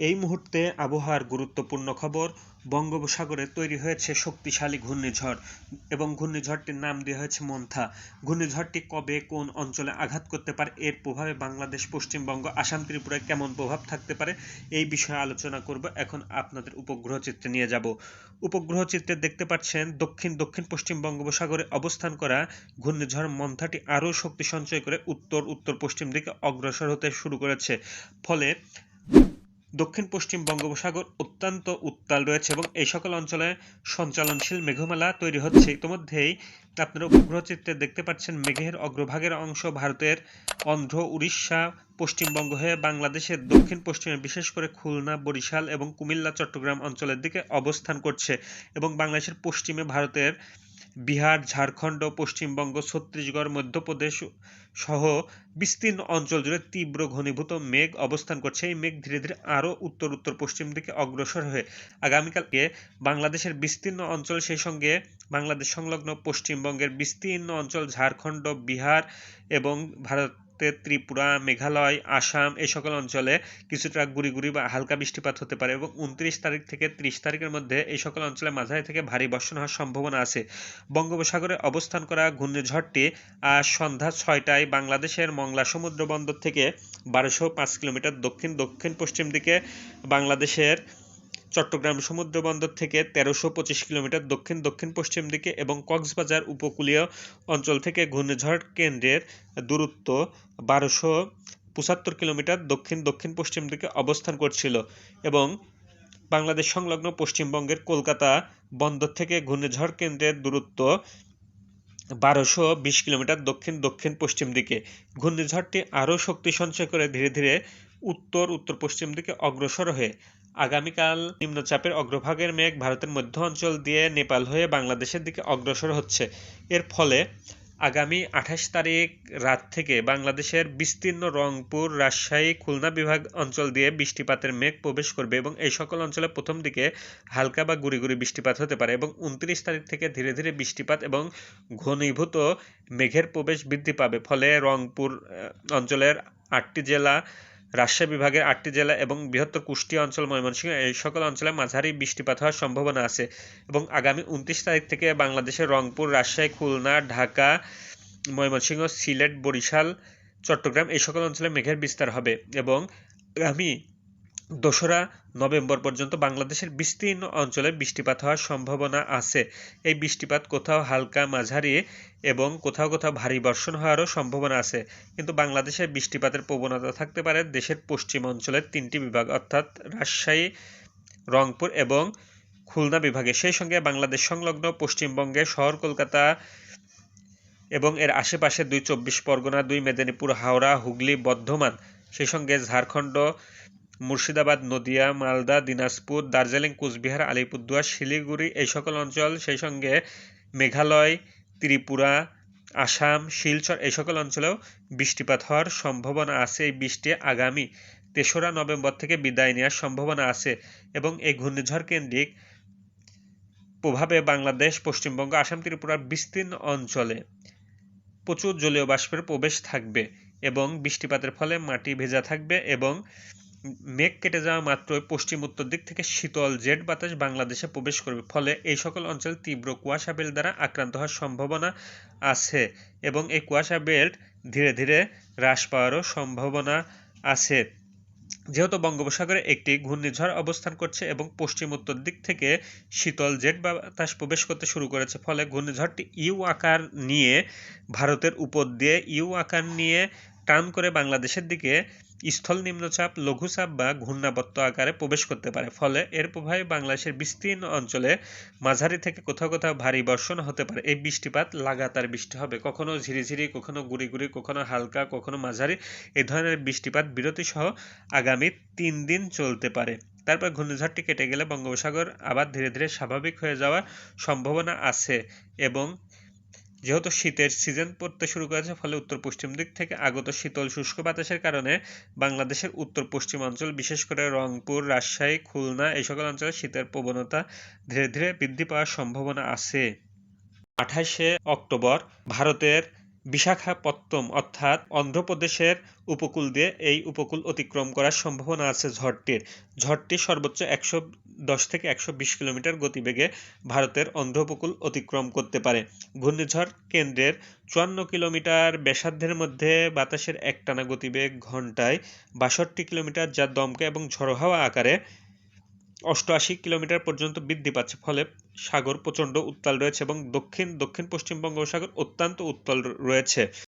এই মুহূর্তে আবহাওয়ার গুরুত্বপূর্ণ খবর, বঙ্গোপসাগরে তৈরি হয়েছে শক্তিশালী ঘূর্ণিঝড় এবং ঘূর্ণিঝড়টির নাম দেওয়া হয়েছে মন্থা। ঘূর্ণিঝড়টি কবে কোন অঞ্চলে আঘাত করতে পারে, এর প্রভাবে বাংলাদেশ, পশ্চিমবঙ্গ, আসাম, ত্রিপুরায় কেমন প্রভাব থাকতে পারে, এই বিষয়ে আলোচনা করব। এখন আপনাদের উপগ্রহ চিত্রে নিয়ে যাব। উপগ্রহ চিত্রে দেখতে পাচ্ছেন, দক্ষিণ দক্ষিণ, পশ্চিম বঙ্গোপসাগরে অবস্থান করা ঘূর্ণিঝড় মন্থাটি আরও শক্তি সঞ্চয় করে উত্তর উত্তর, পশ্চিম দিকে অগ্রসর হতে শুরু করেছে। ফলে দক্ষিণ পশ্চিম বঙ্গোপসাগর অত্যন্ত উত্তাল রয়েছে এবং এই সকল অঞ্চলে সঞ্চালনশীল মেঘমালা তৈরি হচ্ছে। ইতিমধ্যেই আপনারা উপগ্রহ চিত্রে দেখতে পাচ্ছেন মেঘের অগ্রভাগের অংশ ভারতের অন্ধ্র, উড়িষ্যা, পশ্চিমবঙ্গ হয়ে বাংলাদেশের দক্ষিণ পশ্চিমে বিশেষ করে খুলনা, বরিশাল এবং কুমিল্লা, চট্টগ্রাম অঞ্চলের দিকে অবস্থান করছে এবং বাংলাদেশের পশ্চিমে ভারতের বিহার, ঝাড়খণ্ড, পশ্চিমবঙ্গ, ছত্তিশগড়, মধ্যপ্রদেশ সহ বিস্তীর্ণ অঞ্চল জুড়ে তীব্র ঘনীভূত মেঘ অবস্থান করছে। এই মেঘ ধীরে ধীরে আরও উত্তর উত্তর পশ্চিম দিকে অগ্রসর হয়ে আগামীকালকে বাংলাদেশের বিস্তীর্ণ অঞ্চল, সেই সঙ্গে বাংলাদেশ সংলগ্ন পশ্চিমবঙ্গের বিস্তীর্ণ অঞ্চল, ঝাড়খণ্ড, বিহার এবং ভারত ভারতের ত্রিপুরা, মেঘালয়, আসাম এই সকল অঞ্চলে কিছুটা গুড়ি গুড়ি বা হালকা বৃষ্টিপাত হতে পারে এবং উনত্রিশ তারিখ থেকে ত্রিশ তারিখের মধ্যে এই সকল অঞ্চলে মাঝারি থেকে ভারী বর্ষণ হওয়ার সম্ভাবনা আছে। বঙ্গোপসাগরে অবস্থান করা ঘূর্ণিঝড়টি আজ সন্ধ্যা ছয়টায় বাংলাদেশের মংলা সমুদ্র বন্দর থেকে বারোশো পাঁচ কিলোমিটার দক্ষিণ দক্ষিণ পশ্চিম দিকে বাংলাদেশের চট্টগ্রাম সমুদ্রবন্দর থেকে তেরোশো পঁচিশ কিলোমিটার দক্ষিণ দক্ষিণ পশ্চিম দিকে এবং কক্সবাজার উপকূলীয় অঞ্চল থেকে ঘূর্ণিঝড় কেন্দ্রের দূরত্ব বারোশো পঁচাত্তর কিলোমিটার দক্ষিণ দক্ষিণ পশ্চিম দিকে অবস্থান করছিল এবং বাংলাদেশ সংলগ্ন পশ্চিমবঙ্গের কলকাতা বন্দর থেকে ঘূর্ণিঝড় কেন্দ্রের দূরত্ব বারোশো বিশ কিলোমিটার দক্ষিণ দক্ষিণ পশ্চিম দিকে। ঘূর্ণিঝড়টি আরও শক্তি সঞ্চয় করে ধীরে ধীরে উত্তর উত্তর পশ্চিম দিকে অগ্রসর হয়ে আগামীকাল নিম্নচাপের অগ্রভাগের মেঘ ভারতের মধ্য অঞ্চল দিয়ে নেপাল হয়ে বাংলাদেশের দিকে অগ্রসর হচ্ছে। এর ফলে আগামী আঠাশ তারিখ রাত থেকে বাংলাদেশের বিস্তীর্ণ রংপুর, রাজশাহী, খুলনা বিভাগ অঞ্চল দিয়ে বৃষ্টিপাতের মেঘ প্রবেশ করবে এবং এই সকল অঞ্চলে প্রথম দিকে হালকা বা গুড়ি গুড়ি বৃষ্টিপাত হতে পারে এবং উনত্রিশ তারিখ থেকে ধীরে ধীরে বৃষ্টিপাত এবং ঘনীভূত মেঘের প্রবেশ বৃদ্ধি পাবে। ফলে রংপুর অঞ্চলের আটটি জেলা রাজশাহী বিভাগের আটটি জেলা এবং বৃহত্তর কুষ্টিয়া অঞ্চল, ময়মনসিংহ, এই সকল অঞ্চলে মাঝারি বৃষ্টিপাত হওয়ার সম্ভাবনা আছে এবং আগামী উনত্রিশ তারিখ থেকে বাংলাদেশের রংপুর, রাজশাহী, খুলনা, ঢাকা, ময়মনসিংহ, সিলেট, বরিশাল, চট্টগ্রাম এই সকল অঞ্চলে মেঘের বিস্তার হবে এবং আগামী দোসরা নভেম্বর পর্যন্ত বাংলাদেশের বিস্তীর্ণ অঞ্চলে বৃষ্টিপাত হওয়ার সম্ভাবনা আছে। এই বৃষ্টিপাত কোথাও হালকা মাঝারি এবং কোথাও কোথাও ভারী বর্ষণ হওয়ারও সম্ভাবনা আছে। কিন্তু বাংলাদেশের বৃষ্টিপাতের প্রবণতা থাকতে পারে দেশের পশ্চিম অঞ্চলের তিনটি বিভাগ, অর্থাৎ রাজশাহী, রংপুর এবং খুলনা বিভাগে। সেই সঙ্গে বাংলাদেশ সংলগ্ন পশ্চিমবঙ্গের শহর কলকাতা এবং এর আশেপাশে দুই চব্বিশ পরগনা, দুই মেদিনীপুর, হাওড়া, হুগলি, বর্ধমান। সেই সঙ্গে ঝাড়খণ্ড মুর্শিদাবাদ, নদিয়া, মালদা, দিনাজপুর, দার্জিলিং, কুচবিহার, আলিপুরদুয়ার, শিলিগুড়ি এই সকল অঞ্চল, সেই সঙ্গে মেঘালয়, ত্রিপুরা, আসাম, শিলচর এই সকল অঞ্চলেও বৃষ্টিপাত হওয়ার সম্ভাবনা আছে। এই বৃষ্টি আগামী তেসরা নভেম্বর থেকে বিদায় নেওয়ার সম্ভাবনা আছে এবং এই ঘূর্ণিঝড় কেন্দ্রিক প্রভাবে বাংলাদেশ, পশ্চিমবঙ্গ, আসাম, ত্রিপুরার বিস্তীর্ণ অঞ্চলে প্রচুর জলীয় বাষ্পের প্রবেশ থাকবে এবং বৃষ্টিপাতের ফলে মাটি ভেজা থাকবে এবং মেঘ কেটে যাওয়া মাত্রই পশ্চিম উত্তর দিক থেকে শীতল জেট বাতাস বাংলাদেশে প্রবেশ করবে। ফলে এই সকল অঞ্চল তীব্র কুয়াশা বেল্ট দ্বারা আক্রান্ত হওয়ার সম্ভাবনা আছে এবং এই কুয়াশা বেল্ট ধীরে ধীরে হ্রাস পাওয়ারও সম্ভাবনা আছে। যেহেতু বঙ্গোপসাগরে একটি ঘূর্ণিঝড় অবস্থান করছে এবং পশ্চিম উত্তর দিক থেকে শীতল জেট বাতাস প্রবেশ করতে শুরু করেছে, ফলে ঘূর্ণিঝড়টি ইউ আকার নিয়ে ভারতের উপর দিয়ে, ইউ আকার নিয়ে টান করে বাংলাদেশের দিকে স্থল নিম্নচাপ, লঘুচাপ বা ঘূর্ণাবর্ত আকারে প্রবেশ করতে পারে। ফলে এর প্রভাবে বাংলাদেশের বিস্তীর্ণ অঞ্চলে মাঝারি থেকে কোথাও কোথাও ভারী বর্ষণ হতে পারে। এই বৃষ্টিপাত লাগাতার বৃষ্টি হবে। কখনো ঝিরিঝিরি, কখনো গুড়ি গুড়ি কখনো হালকা, কখনো মাঝারি এই ধরনের বৃষ্টিপাত বিরতি সহ আগামী তিন দিন চলতে পারে। তারপর ঘূর্ণিঝড়টি কেটে গেলে বঙ্গোপসাগর আবার ধীরে ধীরে স্বাভাবিক হয়ে যাওয়ার সম্ভাবনা আছে এবং যেহেতু শীতের সিজন পড়তে শুরু করেছে, ফলে উত্তর পশ্চিম দিক থেকে আগত শীতল শুষ্ক বাতাসের কারণে বাংলাদেশের উত্তর পশ্চিম অঞ্চল, বিশেষ করে রংপুর, রাজশাহী, খুলনা, এই সকল অঞ্চলে শীতের প্রবণতা ধীরে ধীরে বৃদ্ধি পাওয়ার সম্ভাবনা আছে। আঠাশে অক্টোবর ভারতের বিশাখাপত্তম অর্থাৎ অন্ধ্রপ্রদেশের উপকূল দিয়ে এই উপকূল অতিক্রম করার সম্ভাবনা আছে ঝড়টির। ঝড়টি সর্বোচ্চ একশো দশ থেকে একশো বিশ কিলোমিটার গতিবেগে ভারতের অন্ধ্র উপকূল অতিক্রম করতে পারে। ঘূর্ণিঝড় কেন্দ্রের চুয়ান্ন কিলোমিটার ব্যাসার্ধের মধ্যে বাতাসের একটানা গতিবেগ ঘন্টায় বাষট্টি কিলোমিটার, যা দমকা এবং ঝড়ো হাওয়া আকারে অষ্টআশি কিলোমিটার পর্যন্ত বৃদ্ধি পাচ্ছে। ফলে সাগর প্রচণ্ড উত্তাল রয়েছে এবং দক্ষিণ দক্ষিণ পশ্চিম বঙ্গোপসাগর অত্যন্ত উত্তাল রয়েছে।